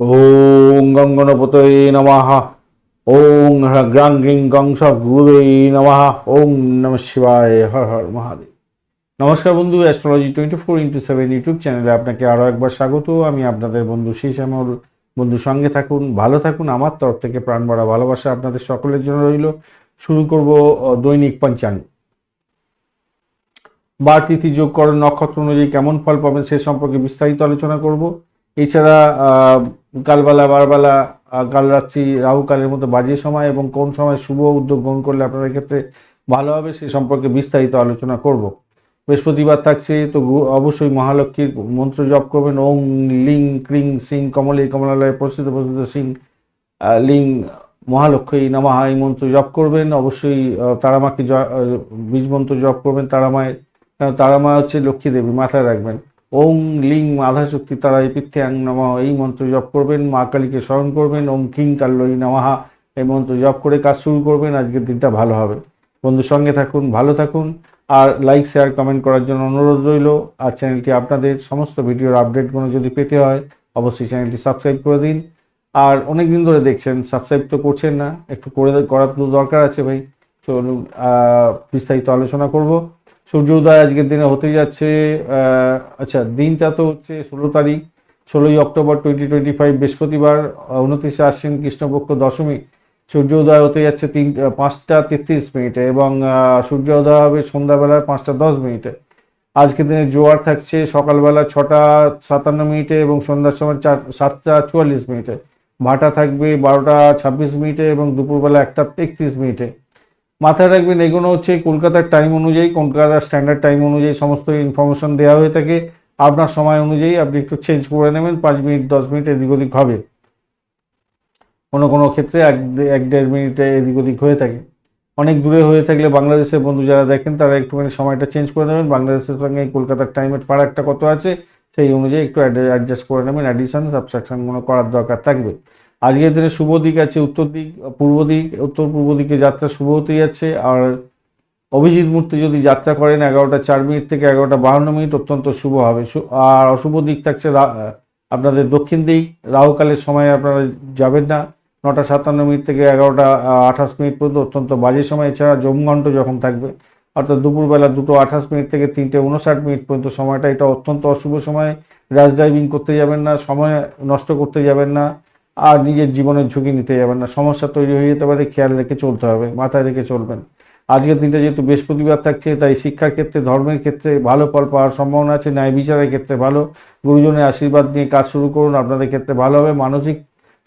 ওং গঙ্গনপতয়ে নমঃ ওং গ্রাং গ্রিং গংস গুরুবে নমঃ ওং নম শিবায় হর হর মহাদেব নমস্কার বন্ধু astrology twenty four into seven YouTube চ্যানেলে আপনাকে আরও একবার স্বাগত। আমি আপনাদের বন্ধু সেই শ্যামল বন্ধু, সঙ্গে থাকুন, ভালো থাকুন। আমার তরফ থেকে প্রাণ ভরা ভালোবাসা আপনাদের সকলের জন্য রইল। শুরু করব দৈনিক পঞ্চাঙ্গ বার তিথি যোগ করেন নক্ষত্র অনুযায়ী কেমন ফল পাবেন সে সম্পর্কে বিস্তারিত আলোচনা করব। এছাড়া কালবেলা বারবেলা কাল রাত্রি রাহু কালের মতো বাজে সময় এবং কোন সময় শুভ উদ্যোগ গ্রহণ করলে আপনাদের ক্ষেত্রে ভালো হবে সে সম্পর্কে বিস্তারিত আলোচনা করব। বৃহস্পতিবার থাকছে, তো অবশ্যই মহালক্ষ্মীর মন্ত্র জপ করবেন। ওং লিং ক্রিং সিং কমলে কমলালয় প্রসিদ্ধ প্রসিদ্ধ সিং লিং মহালক্ষ্মী নমঃ এই মন্ত্র জপ করবেন। অবশ্যই তারামাকে বীজ মন্ত্র জপ করবেন। তারামায়, তারামা হচ্ছে লক্ষ্মী দেবী, মাথায় রাখবেন। ওং লিং মাধা আধাশক্তি তারা এই পিথ্যাং নমঃ। এই মন্ত্র জপ করবেন, মা কালীকে স্মরণ করবেন, ওং কিং কাল্লই নমঃ। এই মন্ত্র জপ করে কাজ শুরু করবেন, আজকের দিনটা ভালো হবে। বন্ধুর সঙ্গে থাকুন, ভালো থাকুন, আর লাইক শেয়ার কমেন্ট করার জন্য অনুরোধ রইল। আর চ্যানেলটি আপনাদের সমস্ত ভিডিওর আপডেটগুলো যদি পেতে হয়, অবশ্যই চ্যানেলটি সাবস্ক্রাইব করে দিন। আর অনেক দিন ধরে দেখছেন, সাবস্ক্রাইব তো করছেন না, একটু করে করার তো দরকার আছে ভাই। চলুন বিস্তারিত আলোচনা করব। সূর্য উদয় আজকের দিনে হতে যাচ্ছে আচ্ছা দিনটা তো হচ্ছে ষোলো তারিখ ষোলোই অক্টোবর টোয়েন্টি টোয়েন্টি ফাইভ বৃহস্পতিবার উনত্রিশে আশ্বিন কৃষ্ণপক্ষ দশমী সূর্য উদয় হতে যাচ্ছে তিন পাঁচটা তেত্রিশ মিনিটে এবং আহ, সূর্য উদয় হবে সন্ধ্যাবেলায় পাঁচটা দশ মিনিটে। আজকের দিনে জোয়ার থাকছে সকালবেলা ছটা সাতান্ন মিনিটে এবং সন্ধ্যার সময় চার সাতটা চুয়াল্লিশ মিনিটে। ভাটা থাকবে বারোটা ছাব্বিশ মিনিটে এবং দুপুরবেলা একটা একত্রিশ মিনিটে। মাথায় রাখবেন, এগুলো হচ্ছে কলকাতার টাইম অনুযায়ী, কলকাতার স্ট্যান্ডার্ড টাইম অনুযায়ী সমস্ত ইনফরমেশন দেওয়া হয়ে থাকে। আপনার সময় অনুযায়ী আপনি একটু চেঞ্জ করে নেবেন, পাঁচ মিনিট, দশ মিনিট এদিক ওদিক হবে। কোনো কোনো ক্ষেত্রে এক এক দেড় মিনিটে এদিক ওদিক হয়ে থাকে। অনেক দূরে হয়ে থাকলে বাংলাদেশের বন্ধু যারা দেখেন, তারা একটুখানি সময়টা চেঞ্জ করে নেবেন। বাংলাদেশের সঙ্গে কলকাতার টাইমের ফারাকটা কত আছে, সেই অনুযায়ী একটু অ্যাডজাস্ট করে নেবেন। অ্যাডিশন সাবস্ট্রাকশনগুলো করার দরকার থাকবে। আজকের দিনে শুভ দিক আছে উত্তর দিক, পূর্ব দিক, উত্তর পূর্ব দিকে যাত্রা শুভ হতে যাচ্ছে। আর অভিজিৎ মূর্তি যদি যাত্রা করেন এগারোটা চার মিনিট থেকে এগারোটা বাহান্ন মিনিট অত্যন্ত শুভ হবে। আর অশুভ দিক থাকছে আপনাদের দক্ষিণ দিক, রাহুকালের সময় আপনারা যাবেন না। নটা সাতান্ন মিনিট থেকে এগারোটা আঠাশ মিনিট পর্যন্ত অত্যন্ত বাজে সময়। এছাড়া জমঘণ্ট যখন থাকবে, অর্থাৎ দুপুরবেলা দুটো আঠাশ মিনিট থেকে তিনটে উনষাট মিনিট পর্যন্ত সময়টা, এটা অত্যন্ত অশুভ সময়। র্যাশ ড্রাইভিং করতে যাবেন না, সময় নষ্ট করতে যাবেন না। আর নিজের জীবনের ঝুঁকি নিতে যাবেন না। সমস্যা তৈরি হয়ে যেতে পারে, খেয়াল রেখে চলতে হবে, মাথায় রেখে চলবেন। আজকের দিনটা যেহেতু বৃহস্পতিবার থাকছে, তাই শিক্ষার ক্ষেত্রে, ধর্মের ক্ষেত্রে ভালো ফল পাওয়ার সম্ভাবনা আছে, ন্যায় বিচারের ক্ষেত্রে ভালো। গুরুজনের আশীর্বাদ নিয়ে কাজ শুরু করুন, আপনাদের ক্ষেত্রে ভালো হবে। মানসিক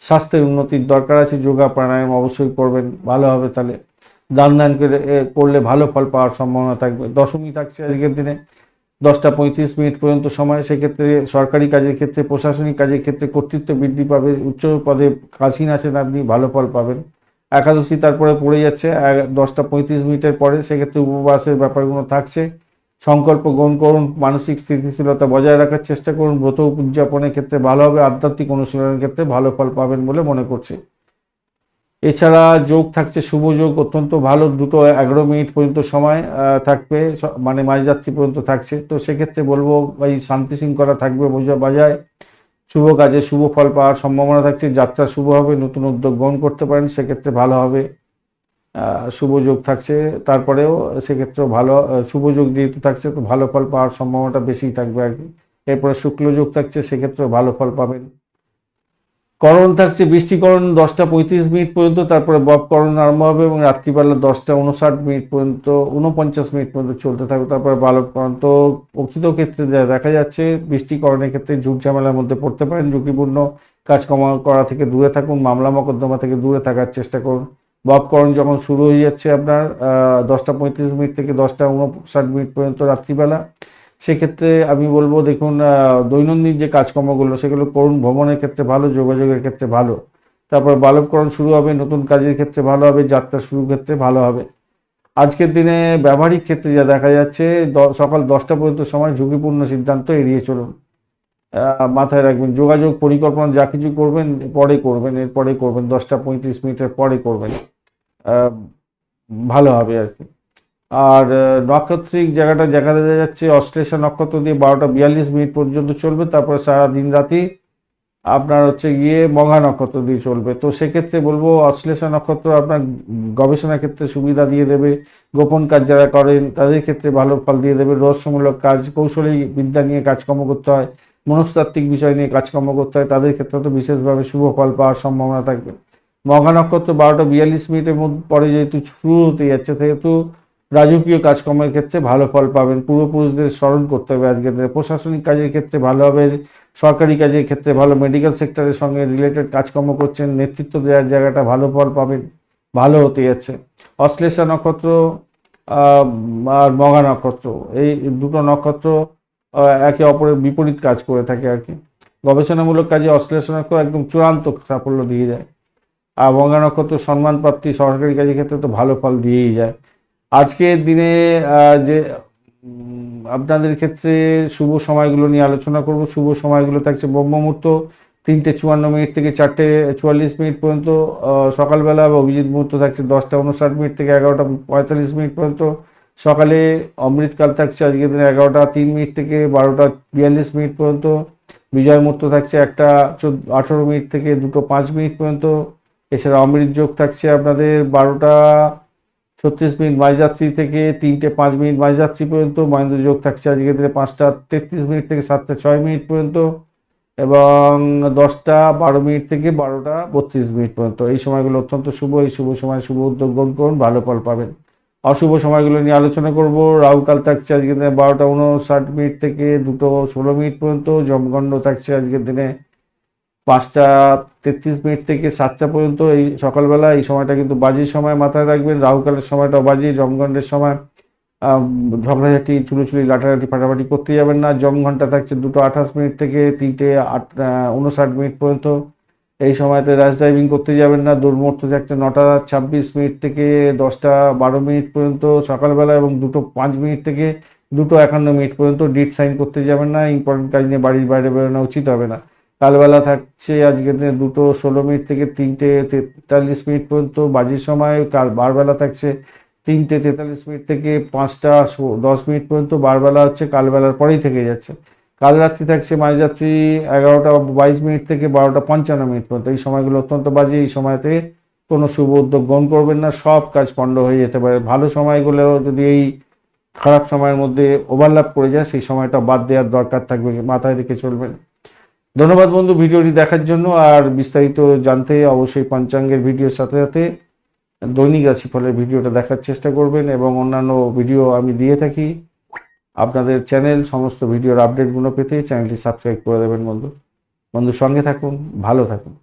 স্বাস্থ্যের উন্নতির দরকার আছে, যোগা প্রাণায়াম অবশ্যই করবেন, ভালো হবে তাহলে। দান দান করে করলে ভালো ফল পাওয়ার সম্ভাবনা থাকবে। দশমী থাকছে আজকের দিনে। দশটা পঁয়ত্রিশ মিনিট পর্যন্ত সময়, সেক্ষেত্রে সরকারি কাজের ক্ষেত্রে, প্রশাসনিক কাজের ক্ষেত্রে কর্তৃত্ব বৃদ্ধি পাবে, উচ্চ পদে কাছিন আছেন আপনি, ভালো ফল পাবেন। একাদশী তারপরে পড়ে যাচ্ছে দশটা পঁয়ত্রিশ মিনিটের পরে সেক্ষেত্রে উপবাসের ব্যাপারগুলো থাকছে। সংকল্প গ্রহণ করুন, মানসিক স্থিতিশীলতা বজায় রাখার চেষ্টা করুন, ব্রত উদযাপনের ক্ষেত্রে ভালো হবে, আধ্যাত্মিক অনুশীলনের ক্ষেত্রে ভালো ফল পাবেন বলে মনে করছি। এছাড়া যোগ থাকছে, শুভ যোগ, অত্যন্ত ভালো, দুটো এগারো মিনিট পর্যন্ত সময় থাকবে মানে মাঝযাত্রী পর্যন্ত থাকছে। তো সেক্ষেত্রে বলব, এই শান্তি শৃঙ্খলা থাকবে বোঝা, বাজায়। শুভ কাজে শুভ ফল পাওয়ার সম্ভাবনা থাকছে, যাত্রা শুভ হবে, নতুন উদ্যোগ গ্রহণ করতে পারেন, সেক্ষেত্রে ভালো হবে। শুভ যোগ থাকছে, তারপরেও সেক্ষেত্রেও ভালো শুভ যোগ যেহেতু থাকছে, তো ভালো ফল পাওয়ার সম্ভাবনাটা বেশি থাকবে আর কি। এরপরে শুক্ল যোগ থাকছে, সেক্ষেত্রেও ভালো ফল পাবেন। করণ থাকছে বৃষ্টিকরণ দশটা পঁয়ত্রিশ মিনিট পর্যন্ত, তারপরে বপকরণ আরম্ভ হবে এবং রাত্রিবেলা দশটা উনষাট মিনিট পর্যন্ত, উনপঞ্চাশ মিনিট পর্যন্ত চলতে থাকবে। তারপরে বালককরণ তো প্রকৃত ক্ষেত্রে দেখা যাচ্ছে বৃষ্টিকরণের ক্ষেত্রে ঝুট ঝামেলার মধ্যে পড়তে পারেন। ঝুঁকিপূর্ণ কাজ কমা করা থেকে দূরে থাকুন, মামলা মকদ্দমা থেকে দূরে থাকার চেষ্টা করুন। বপকরণ যখন শুরু হয়ে যাচ্ছে আপনার দশটা পঁয়ত্রিশ মিনিট থেকে দশটা উনষাট মিনিট পর্যন্ত রাত্রিবেলা সেক্ষেত্রে আমি বলব, দেখুন দৈনন্দিন যে কাজকর্মগুলো, সেগুলো করুন। ভ্রমণের ক্ষেত্রে ভালো, যোগাযোগের ক্ষেত্রে ভালো। তারপর বালককরণ শুরু হবে, নতুন কাজের ক্ষেত্রে ভালো হবে, যাত্রা শুরুর ক্ষেত্রে ভালো হবে। আজকের দিনে ব্যবহারিক ক্ষেত্রে যা দেখা যাচ্ছে সকাল দশটা পর্যন্ত সময় ঝুঁকিপূর্ণ সিদ্ধান্ত, এড়িয়ে চলুন। মাথায় রাখবেন, যোগাযোগ পরিকল্পনা যা কিছু করবেন, পরে করবেন, এরপরে করবেন, দশটা পঁয়ত্রিশ মিনিটের পরে করবেন। ভালো হবে আর কি। আর নক্ষত্রিক জায়গাটা দেখা যাচ্ছে, অশ্লেষা নক্ষত্র দিয়ে বারোটা বিয়াল্লিশ মিনিট পর্যন্ত চলবে, তারপরে সারা দিন রাতি আপনার হচ্ছে গিয়ে মঘা নক্ষত্র দিয়ে চলবে। তো সেক্ষেত্রে বলব, অশ্লেষা নক্ষত্র আপনার গবেষণার ক্ষেত্রে সুবিধা দিয়ে দেবে, গোপন কাজ যারা করেন তাদের ক্ষেত্রে ভালো ফল দিয়ে দেবে, রহস্যমূলক কাজ, কৌশলী বিদ্যা নিয়ে কাজকর্ম করতে হয়, মনস্তাত্ত্বিক বিষয় নিয়ে কাজকর্ম করতে হয়, তাদের ক্ষেত্রে তো বিশেষভাবে শুভ ফল পাওয়ার সম্ভাবনা থাকবে। মঘা নক্ষত্র বারোটা বিয়াল্লিশ মিনিটের পরে যেহেতু শুরু হতে যাচ্ছে, সেহেতু রাজকীয় কাজকর্মের ক্ষেত্রে ভালো ফল পাবেন, পূর্বপুরুষদের স্মরণ করতে হবে আজকের প্রশাসনিক কাজের ক্ষেত্রে ভালো হবে সরকারি কাজের ক্ষেত্রে ভালো মেডিকেল সেক্টরের সঙ্গে রিলেটেড কাজকর্ম করছেন, নেতৃত্ব দেওয়ার জায়গাটা ভালো ফল পাবেন, ভালো হতে যাচ্ছে। অশ্লেষা নক্ষত্র আর মঘা নক্ষত্র, এই দুটো নক্ষত্র একে অপরের বিপরীত কাজ করে থাকে আর কি। গবেষণামূলক কাজে অশ্লেষা নক্ষত্র একদম চূড়ান্ত সাফল্য দিয়ে যায়। আর মঘা নক্ষত্র সম্মান প্রাপ্তি সরকারি কাজের ক্ষেত্রে তো ভালো ফল দিয়েই যায়। আজকের দিনে যে আপনাদের ক্ষেত্রে শুভ সময়গুলো নিয়ে আলোচনা করব। শুভ সময়গুলো থাকছে ব্রহ্ম মুহূর্ত তিনটে চুয়ান্ন মিনিট থেকে চারটে চুয়াল্লিশ মিনিট পর্যন্ত সকালবেলা বা অভিজিৎ মুহূর্ত থাকছে দশটা উনষাট মিনিট থেকে এগারোটা পঁয়তাল্লিশ মিনিট পর্যন্ত। সকালে অমৃতকাল থাকছে আজকের দিনে এগারোটা তিন মিনিট থেকে বারোটা বিয়াল্লিশ মিনিট পর্যন্ত। বিজয় মুহূর্ত থাকছে একটা চোদ্দ, আঠেরো মিনিট থেকে দুটো পাঁচ মিনিট পর্যন্ত। এছাড়া অমৃত যোগ থাকছে আপনাদের বারোটা ছত্রিশ মিনিট মাঝযাত্রী থেকে তিনটে পাঁচ মিনিট মাঝযাত্রী পর্যন্ত মহেন্দ্র যোগ থাকছে আজকে দিনে পাঁচটা তেত্রিশ মিনিট থেকে সাতটা ছয় মিনিট পর্যন্ত এবং দশটা বারো মিনিট থেকে বারোটা বত্রিশ মিনিট পর্যন্ত। এই সময়গুলো অত্যন্ত শুভ, এই শুভ সময় শুভ উদ্যোগ গ্রহণ করুন, ভালো ফল পাবেন। অশুভ সময়গুলো নিয়ে আলোচনা করব। রাহুকাল থাকছে আজকের দিনে বারোটা উনষাট মিনিট থেকে দুটো ষোলো মিনিট পর্যন্ত জমগণ্ড থাকছে আজকের দিনে পাঁচটা তেত্রিশ মিনিট থেকে সাতটা পর্যন্ত এই সকালবেলা এই সময়টা কিন্তু বাজির সময় মাথায় রাখবেন রাহুকালের সময়টা বাজি জমগণ্ডের সময়। ঝগড়াঝাটি, চুলোচুলি লাটালাটি ফাটাফাটি করতে যাবেন না। জম ঘণ্টা থাকছে দুটো আঠাশ মিনিট থেকে তিনটে আট উনষাট মিনিট পর্যন্ত। এই সময়তে র্যাশ ড্রাইভিং করতে যাবেন না। দুর্মূর্ত থাকছে নটা ছাব্বিশ মিনিট থেকে দশটা বারো মিনিট পর্যন্ত সকালবেলা এবং দুটো পাঁচ মিনিট থেকে দুটো একান্ন মিনিট পর্যন্ত। ডিট সাইন করতে যাবেন না। ইম্পর্টেন্ট কাজ নিয়ে বাড়ির বাইরে বেরোনো উচিত হবে না। কালবেলা থাকছে আজকের দিনে দুটো ষোলো মিনিট থেকে তিনটে তেতাল্লিশ মিনিট পর্যন্ত বাজির সময়। কাল বারবেলা থাকছে তিনটে তেতাল্লিশ মিনিট থেকে পাঁচটা দশ মিনিট পর্যন্ত বারবেলা হচ্ছে, কালবেলার পরেই থেকে যাচ্ছে। কাল রাত্রি থাকছে মাঝরাত্রি এগারোটা বাইশ মিনিট থেকে বারোটা পঞ্চান্ন মিনিট পর্যন্ত। এই সময়গুলো অত্যন্ত বাজে, এই সময়তে কোনো শুভ উদ্যোগ গ্রহণ করবেন না, সব কাজ পণ্ড হয়ে যেতে পারে। ভালো সময়গুলো যদি এই খারাপ সময়ের মধ্যে ওভারল্যাপ করে যায়, সেই সময়টা বাদ দেওয়ার দরকার থাকবে, মাথায় রেখে চলবেন। ধন্যবাদ বন্ধু ভিডিওটি দেখার জন্য। আর বিস্তারিত জানতে অবশ্যই পঞ্চাঙ্গের ভিডিওর সাথে সাথে দৈনিক রাশিফলের ভিডিওটা দেখার চেষ্টা করবেন এবং অন্যান্য ভিডিও আমি দিয়ে থাকি। আপনাদের চ্যানেল, সমস্ত ভিডিওর আপডেটগুলো পেতে চ্যানেলটি সাবস্ক্রাইব করে দেবেন বন্ধু। বন্ধু সঙ্গে থাকুন, ভালো থাকুন।